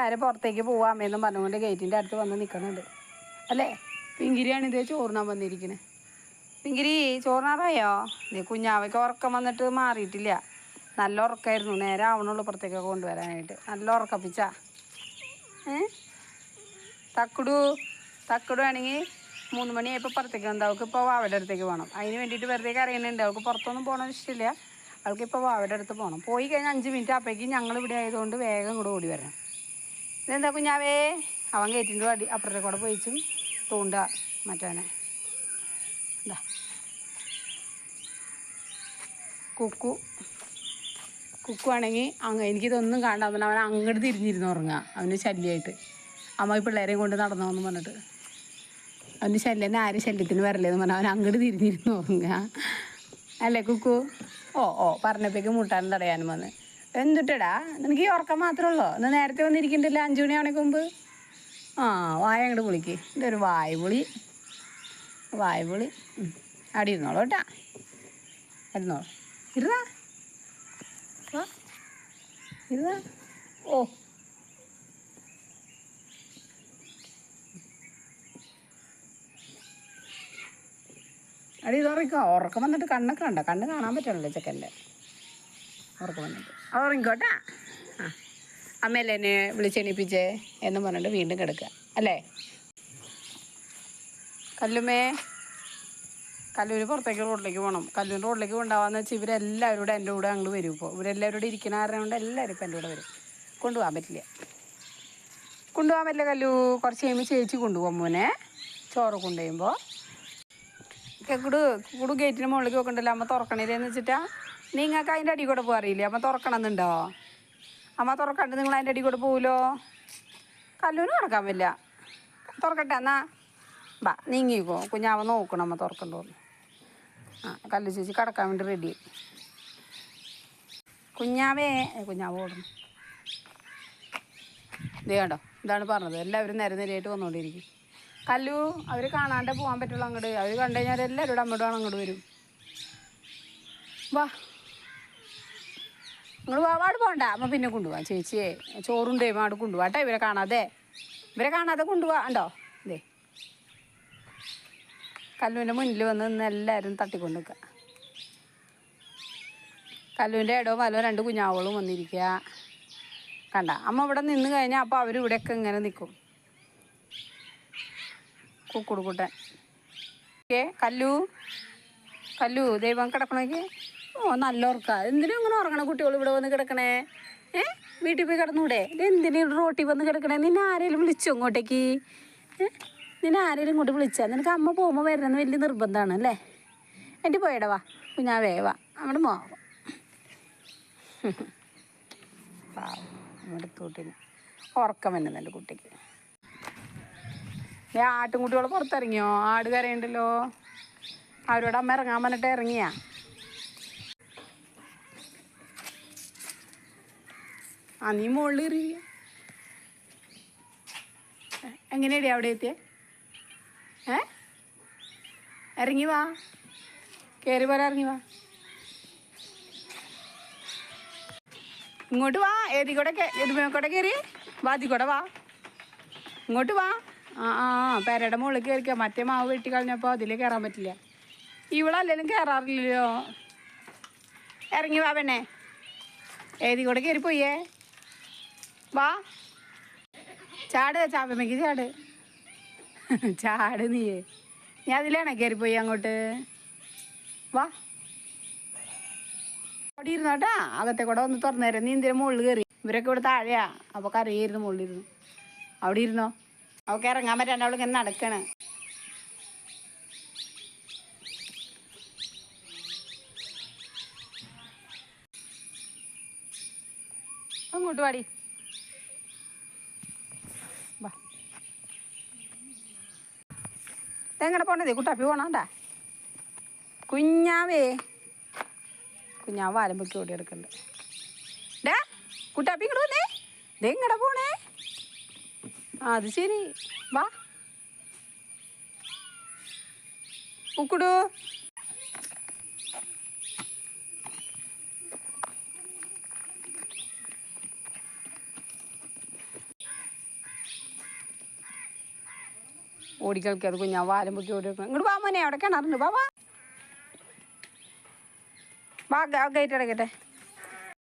ആരെ പുറത്തേക്ക് പോവാമെന്നും പറഞ്ഞുകൊണ്ട് ഗേറ്റിന്റെ അടുത്ത് വന്ന് നിൽക്കുന്നുണ്ട്. അല്ലേ? പിങ്കിരിയാണ് ഇതേ ചോറിനാൻ വന്നിരിക്കുന്നത് പിങ്കിരി ചോറിനാറായോ ഇതേ കുഞ്ഞാവയ്ക്ക് ഉറക്കം വന്നിട്ട് മാറിയിട്ടില്ല. നല്ല ഉറക്കമായിരുന്നു നേരെ ആവണുള്ളൂ പുറത്തേക്കൊക്കെ കൊണ്ടുവരാനായിട്ട്. നല്ല ഉറക്കപ്പിച്ച. ഏ? തക്കുടു തക്കുടു ആണെങ്കിൽ മൂന്ന് മണിയായപ്പോൾ പുറത്തേക്ക് വന്നു അവൾക്ക് ഇപ്പോൾ വാവയുടെ അടുത്തേക്ക് പോകണം. അതിന് വേണ്ടിയിട്ട് വെറുതെ കരയുന്നുണ്ട്. അവൾക്ക് പുറത്തൊന്നും പോകണം ഇഷ്ടമില്ല. അവൾക്ക് ഇപ്പോൾ വാവയുടെ അടുത്ത് പോകണം. പോയി കഴിഞ്ഞാൽ അഞ്ച് മിനിറ്റ് അപ്പോഴേക്കും ഞങ്ങൾ ഇവിടെ ആയതുകൊണ്ട് വേഗം കൂടെ ഓടി വരണം. ഇതെന്താ കുഞ്ഞാവേ? അവൻ കയറ്റിന്റെ അടി അപ്പുറത്തെ കൂടെ പോയിച്ചും തൂണ്ട മറ്റവനെ. എന്താ കുക്കു. കുക്കു ആണെങ്കിൽ അങ്ങ് എനിക്കിതൊന്നും കാണാൻ അവൻ അങ്ങോട്ട് തിരിഞ്ഞിരുന്നു ഉറങ്ങുക അവന് ശല്യമായിട്ട് അമ്മ ഈ പിള്ളേരെയും കൊണ്ട് നടന്നോന്ന് പറഞ്ഞിട്ട്. അവന് ശല്യം. ആരും ശല്യത്തിന് വരല്ലേന്ന് പറഞ്ഞാൽ അവൻ അങ്ങോട്ട് തിരിഞ്ഞിരുന്നു ഉറങ്ങുക അല്ലേ കുക്കു? ഓ ഓ. പറഞ്ഞപ്പോഴേക്കും മുട്ടാനും തടയാനും വന്ന്. എന്തുട്ടടാ? നിനക്ക് ഈ ഉറക്കം മാത്രമേ ഉള്ളൂ ഇന്ന് നേരത്തെ വന്നിരിക്കണ്ടല്ലോ അഞ്ചു മണിയാണെങ്കിൽ മുമ്പ്? ആ വായ അങ്ങോട്ട് പുളിക്ക്. എന്റെ ഒരു വായ പൊളി വായ പൊളി അടി ഇരുന്നോളൂ കേട്ടാ. ഇരുന്നോളൂ. ഇരുന്നാ. ഇരുന്നാ. ഓ. അടി ഇത് ഉറക്കുക ഉറക്കം വന്നിട്ട് കണ്ണൊക്കെ ഉണ്ടോ കണ്ണ് കാണാൻ പറ്റണല്ലോ ചെക്കന്റെ? ഉറക്കം വന്നിട്ട്. ഉറങ്ങിക്കോട്ടാ ആ. അമ്മയല്ലേ എന്നെ വിളിച്ചെണീപ്പിച്ചേ എന്ന് പറഞ്ഞിട്ട് വീണ്ടും കിടക്കുക. അല്ലേ? കല്ലുമേ കല്ലൂര് പുറത്തേക്ക് റോഡിലേക്ക് പോകണം കല്ലൂർ റോഡിലേക്ക് കൊണ്ടുപോകാന്ന് വെച്ചാൽ ഇവരെല്ലാവരും കൂടെ എന്റെ കൂടെ അങ്ങോട്ട് വരും ഇപ്പോൾ ഇവരെല്ലാവരും കൂടെ ഇരിക്കുന്ന കാരണം കൊണ്ട് എല്ലാവരും ഇപ്പം എന്റെ കൂടെ വരും. കൊണ്ടുപോകാൻ പറ്റില്ല. കൊണ്ടുപോകാൻ പറ്റില്ല കല്ലു. കുറച്ച് കഴിയുമ്പോൾ ചേച്ചി കൊണ്ടുപോകാം മോനെ. ചോറ് കൊണ്ടുപോകുമ്പോൾ കുടു കൂടു ഗേറ്റിന് മുകളിലേക്ക് വെക്കണ്ടല്ലോ അമ്മ തുറക്കണില്ലേന്ന് വെച്ചിട്ടാ. നിങ്ങൾക്ക് അതിന്റെ അടി കൂടെ പോകാറിയില്ലേ അമ്മ തുറക്കണമെന്നുണ്ടോ? അമ്മ തുറക്കണ്ട് നിങ്ങൾ അതിന്റെ അടി കൂടെ പോകുമല്ലോ കല്ലൂന് കിടക്കാൻ പറ്റില്ല. തുറക്കട്ടെ എന്നാ. ബാ നീങ്ങിക്കോ കുഞ്ഞാവ നോക്കണം അമ്മ തുറക്കണ്ടോ ആ കല്ലു ചേച്ചി കിടക്കാൻ വേണ്ടി റെഡി കുഞ്ഞാവേ കുഞ്ഞാവ് ഓടണം ഇത് കണ്ടോ ഇതാണ് പറഞ്ഞത്. എല്ലാവരും നേരെ നേരെയായിട്ട് വന്നുകൊണ്ടിരിക്കും കല്ലു അവർ കാണാണ്ടേ പോകാൻ പറ്റുള്ളൂ അങ്ങോട്ട് അവർ കണ്ടു കഴിഞ്ഞാൽ എല്ലാവരും അമ്മയോടും അങ്ങോട്ട് വരും. വാ. നിങ്ങൾ വാട് പോകണ്ട അമ്മ പിന്നെ കൊണ്ടുപോവാം ചേച്ചിയെ ചോറുണ്ടേ മാട് കൊണ്ടുപോവാട്ടെ ഇവരെ കാണാതെ. ഇവരെ കാണാതെ കൊണ്ടുപോവാ ഉണ്ടോ ഇതേ കല്ലുവിന്റെ മുന്നിൽ വന്ന് നിന്ന് എല്ലാവരും തട്ടിക്കൊണ്ട് നിൽക്കുക കല്ലുവിന്റെ ഇടവും വലവും രണ്ട് കുഞ്ഞാവളും വന്നിരിക്കുക കണ്ട? അമ്മ ഇവിടെ നിന്ന് കഴിഞ്ഞാൽ അപ്പോൾ അവർ ഇവിടെയൊക്കെ ഇങ്ങനെ നിൽക്കും കുക്കുടുക്കുട്ടൻ. ഓക്കെ കല്ലു? കല്ലു ദൈവം കിടക്കണമെങ്കിൽ ഓ നല്ല ഉറക്ക. എന്തിനും ഇങ്ങനെ ഉറങ്ങണ കുട്ടികൾ ഇവിടെ വന്ന് കിടക്കണേ? ഏ? വീട്ടിൽ പോയി കിടന്നൂടെ? ഇത് റോട്ടി വന്ന് കിടക്കണേ? നിന്നെ ആരെങ്കിലും വിളിച്ചോ ഇങ്ങോട്ടേക്ക്? നിന്നെ ആരെങ്കിലും ഇങ്ങോട്ട് വിളിച്ചാൽ നിനക്ക് അമ്മ പോകുമ്പോൾ വരുന്നത് വലിയ നിർബന്ധമാണ് അല്ലേ? എന്റെ പോയടാ വാ. കുഞ്ഞാവേ വാ. അവിടെ മോ. ഉറക്കം വരുന്നുണ്ട് കുട്ടിക്ക്. ഏ ആട്ടുംകുട്ടികൾ പുറത്തിറങ്ങിയോ? ആട് കരയുണ്ടല്ലോ. അവരോട് അമ്മ ഇറങ്ങാൻ പറഞ്ഞിട്ട് ഇറങ്ങിയാ? ആ നീ മുകളിൽ എറിയ എങ്ങനെയാടി അവിടെ എത്തിയേ? ഏ? ഇറങ്ങി വാ. കയറി പോരാ ഇറങ്ങി വാ. ഇങ്ങോട്ട് വാ. ഏതി കൂടെ കൂടെ കയറി വാതി കൂടെ വാ. ഇങ്ങോട്ട് വാ. ആ ആ പേരയുടെ മുകളിൽ കയറിക്കാം. മറ്റേ മാവ് വെട്ടി കളഞ്ഞപ്പോൾ അതിൽ കയറാൻ പറ്റില്ല. ഇവളല്ലേലും കയറാറില്ലല്ലോ ഇറങ്ങി വാ പെണ്ണേ. ഏതി കൂടെ കയറി പോയേ വാ. ചാട് ചാപ്പമ്മയ്ക്ക് ചാട്. ചാട് നീയേ നീ അതിലാണോ കയറിപ്പോയി അങ്ങോട്ട്? വാ. അവിടെ ഇരുന്നോട്ടാ അകത്തെ കൂടെ ഒന്ന് തുറന്നു തരാം. നീ എന്തിനാ മുകളിൽ കയറി ഇവരൊക്കെ ഇവിടെ താഴെയാ. അപ്പോൾ കറിയായിരുന്നു മുകളിൽ ഇരുന്നു. അവിടെ ഇരുന്നോ? അവൾക്ക് ഇറങ്ങാൻ പറ്റാണ്ട് അവൾക്ക് ഇങ്ങനെ നടക്കണ്. അങ്ങോട്ട് പാടി എങ്ങനെ പോണതേ? കുട്ടാപ്പി പോണണ്ട കുഞ്ഞാവേ. കുഞ്ഞാവ് വാലമ്പൊക്കെ ഓടി എടുക്കണ്ട് ഡാ കുട്ടാപ്പി ഇങ്ങോട്ട് വന്നേ. ദേ ഇങ്ങടെ പോണേ. അത് ശരി. വാ. ഉക്കുടു. ഓടിക്കളിക്കാതെ കുഞ്ഞാ വാലും പൊക്കി ഓടി ഇങ്ങോട്ട് വാ മോനെ അവിടെ കിണറുണ്ട്. വാ വാ. ഗേറ്റ് അടയ്ക്കട്ടെ